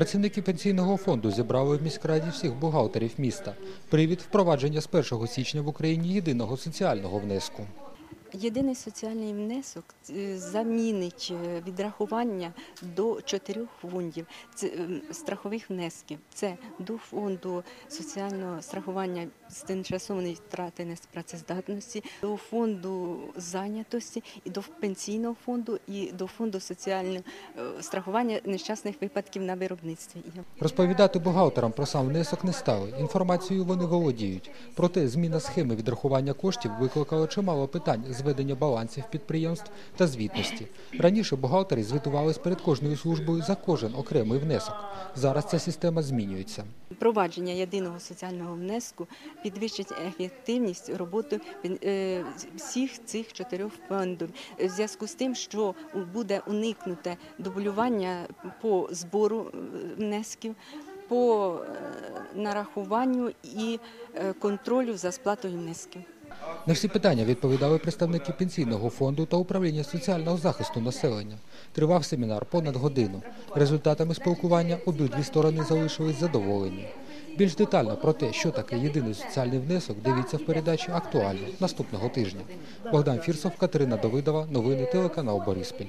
Працівники пенсійного фонду зібрали в міськраді всіх бухгалтерів міста. Привід впровадження з 1 січня в Україні єдиного соціального внеску. Єдиний соціальний внесок е, замінить е, відрахування до чотирьох фондів ем, страхових внесків. Це до фонду соціального страхування з тимчасової втрати непрацездатності, до фонду зайнятості, і до пенсійного фонду, і до фонду соціального е, страхування нещасних випадків на виробництві. Розповідати бухгалтерам про сам внесок не стали. Інформацією вони володіють. Проте зміна схеми відрахування коштів викликала чимало питань з ведення балансів підприємств та звітності. Раніше бухгалтери звітувались перед кожною службою за кожен окремий внесок. Зараз ця система змінюється. Впровадження єдиного соціального внеску підвищить ефективність роботи е, всіх цих чотирьох фондів. В зв'язку з тим, що буде уникнуте дублювання по збору е, внесків, по е, нарахуванню і контролю за сплатою внесків. На всі питання відповідали представники пенсійного фонду та управління соціального захисту населення. Тривав семінар понад годину. Результатами спілкування обидві сторони залишились задоволені. Більш детально про те, що таке єдиний соціальний внесок, дивіться в передачі актуально наступного тижня. Богдан Фірсов, Катерина Давидова, новини телеканал Бориспіль.